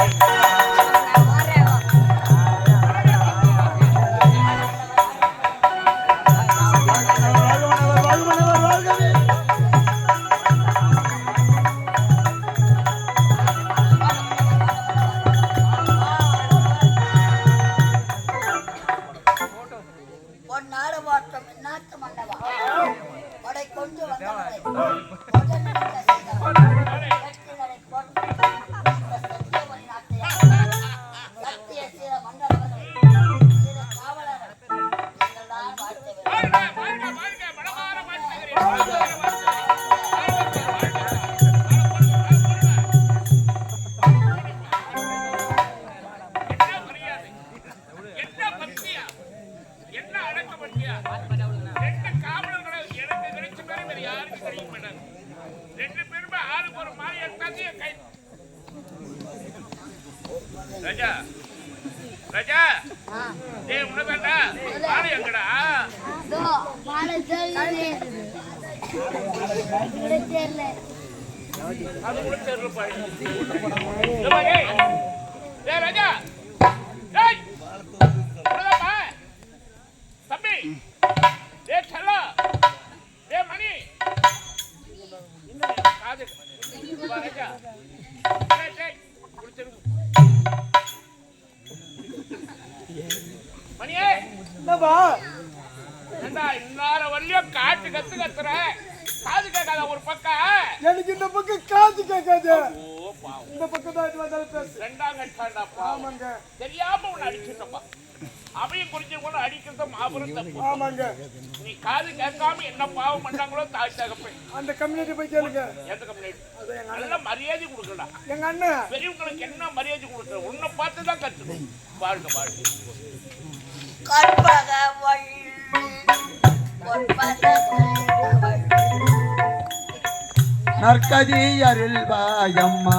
Bye. ராஜா. ராஜா. ஏ உனதாண்டா மாலை எங்கடா. அது கூட தெரியல பாரு. டேய் ராஜா. தம்பி. ஏ செல்லா. ஏ மணி. இன்னும் காது ராஜா. மணியே! என்னப்பா? ஏண்டா இன்னார வரலையும் காட்டு கத்து கத்துற? காது கேட்காத ஒரு பக்கம். எனக்கு இந்த பக்கம் காது கேட்காது. இந்த பக்கம் தான் இது வந்தாலும் பேசு. ரெண்டாம் கட்டாண்டா பாவம். ஆமாங்க. தெரியாம உன்னை அடிச்சுட்டப்பா. அவையும் குறிச்சு கூட அடிக்கிறது மாபெரும் தப்பு. ஆமாங்க. நீ காது கேட்காம என்ன பாவம் பண்ணாங்களோ தாய் தகப்பேன் அந்த கம்யூனிட்டி போய் கேளுங்க. எந்த எங்க நல்ல மரியாதை கொடுக்கடா. எங்க அண்ணன். பெரியவங்களுக்கு என்ன மரியாதை கொடுக்குற? உன்னை பார்த்து தான் கத்துக்கணும். பாருங்க பாருங்க நற்கதி அருள்வாயம்மா.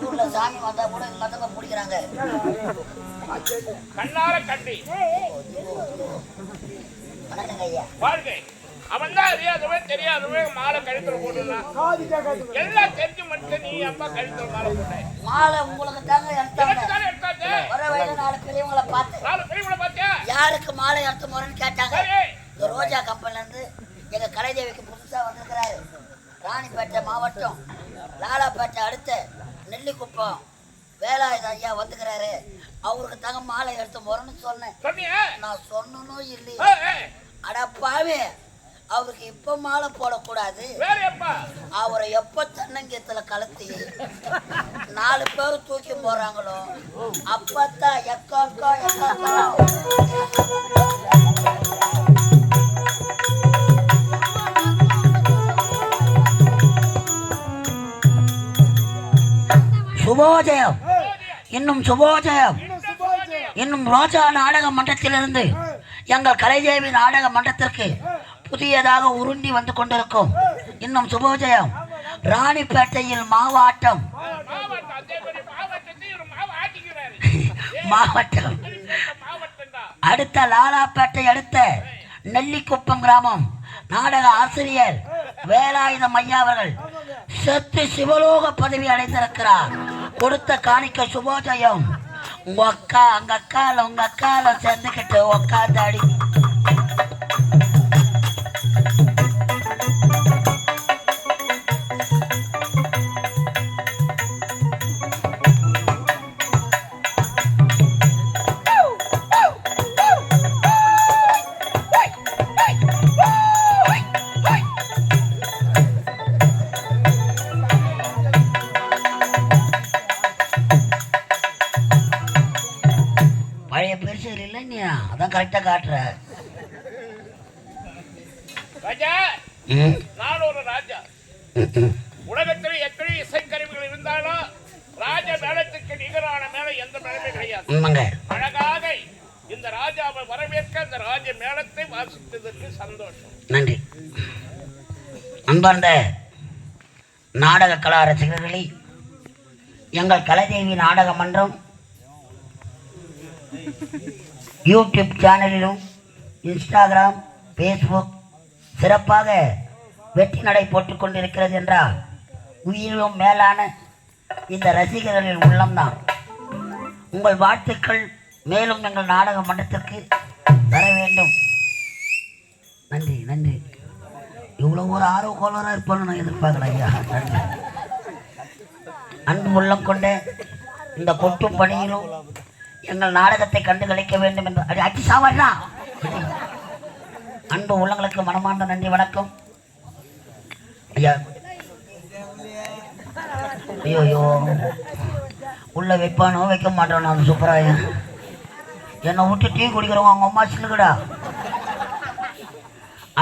ஊர்ல சாமி வந்தா கூட இந்த மதத்தை பிடிக்கிறாங்க கண்ணார கண்டி வணக்கங்க ஐயா. வாழ்க்கை. அவன் தான் அறியாதவன் தெரியாதவன் மாலை கழுத்துல எல்லாம் தெரிஞ்சு மட்டும் நீ கழுத்துல மாலை போட்ட மாலை உங்களுக்கு தாங்க எடுத்தாங்க. எனக்கு தானே எடுத்தாச்சு வர வயது நாலு பெரியவங்களை பார்த்து நாலு பெரியவங்களை பார்த்தியா? யாருக்கு மாலை எடுத்து போறேன்னு கேட்டாங்க. இந்த ரோஜா கம்பெனில இருந்து எங்க கலைதேவிக்கு புதுசா வந்திருக்கிறாரு. ராணிப்பேட்டை மாவட்டம் லாலாப்பேட்டை அடுத்த நெல்லிக்குப்பம். வேலாயுத ஐயா வந்துக்கிறாரு. அவருக்கு தாங்க மாலை எடுத்து போறேன்னு சொன்னேன். நான் சொன்னனும் இல்லையே. ஏய், ஏய், அட பாவே அவருக்கு இப்ப மாலை போடக்கூடாது. அவரை எப்ப தென்னங்கீத்துல கலத்தி? நாலு பேர் தூக்கி போறாங்களோ? அப்பத்தான் எக்காக்கா எக்காக்கா சுபோதயம். இன்னும் சுபோதயம். இன்னும் ரோஜா நாடக மன்றத்திலிருந்து எங்கள் கலைதேவி நாடக மன்றத்திற்கு புதியதாக உருண்டி வந்து கொண்டிருக்கும். இன்னும் சுபோஜயம் ராணிப்பேட்டையில் மாவாட்டம். மாவட்டம். அடுத்த லாலாப்பேட்டை அடுத்த நெல்லிக்குப்பம் கிராமம். நாடக ஆசிரியர் வேலாயுதம் ஐயா அவர்கள் செத்து சிவலோக பதவி அடைந்திருக்கிறார். கொடுத்த காணிக்க சுபோதயம் உங்க அக்கா அங்க அக்கால உங்க அக்கால சேர்ந்துக்கிட்டு உக்காந்தாடி காட்டுற ராஜா ம், நான் ஒரு ராஜா. உலகத்தில் எத்தனை இசைக்கருவிகள் இருந்தாலும் ராஜ மேளத்துக்கு நிகரான மேளம் எந்த மேளமே கிடையாது. அழகாக இந்த ராஜாவை வரவேற்க இந்த ராஜ மேளத்தை வாசித்ததற்கு சந்தோஷம். நன்றி. அன்பார்ந்த நாடக கலா ரசிகர்களே எங்கள் கலைதேவி நாடக மன்றம் யூடியூப் சேனலிலும் இன்ஸ்டாகிராம் ஃபேஸ்புக் சிறப்பாக வெற்றி நடை போட்டுக்கொண்டிருக்கிறது என்றால் உயிரிலும் மேலான இந்த ரசிகர்களின் உள்ளம்தான். உங்கள் வாழ்த்துக்கள் மேலும் எங்கள் நாடக மன்றத்திற்கு வர வேண்டும். நன்றி நன்றி. இவ்வளோ ஒரு ஆர்வ கோளராக இருப்பான்னு நான் எதிர்பார்க்கல ஐயா. நன்றி. அன்பு உள்ளம் கொண்ட இந்த கொட்டும் பணியிலும் எங்கள் நாடகத்தை கண்டு கழிக்க வேண்டும் என்று. அடி அடி அன்பு உள்ளங்களுக்கு மனமார்ந்த நன்றி வணக்கம். ஐயா. ஐயோ உள்ள வைப்பானோ வைக்க மாட்டானோ அந்த சூப்பராய என்னை விட்டு டீ குடிக்கிறவங்க அவங்க அம்மா சின்னுக்கடா.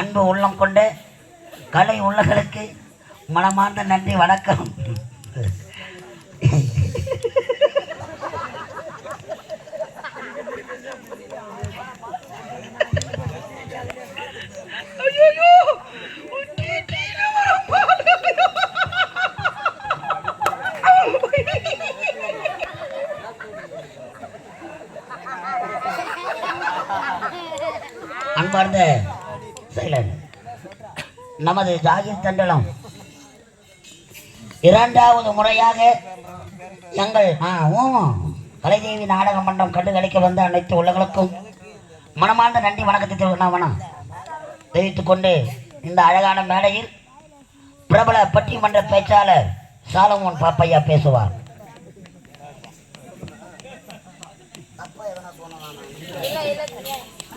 அன்பு உள்ளம் கொண்டு கலை உள்ளங்களுக்கு மனமார்ந்த நன்றி வணக்கம். அன்பார்ந்த செயலர் நமது ஜாகிர் தண்டலம் இரண்டாவது முறையாக எங்கள் கலைதேவி நாடக மன்றம் கண்டு கலைக்க வந்த அனைத்து உள்ளங்களுக்கும் மனமார்ந்த நன்றி வணக்கத்தை தெரிவிக்கணும் தெரிவித்துக் கொண்டு இந்த அழகான மேடையில் பிரபல பட்டிமன்ற பேச்சாளர் சாலமோன் பாப்பையா பேசுவார்.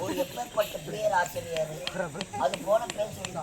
ஒரு எப்பேற்பட்ட பேராசிரியர். அது போல பேசுவீங்க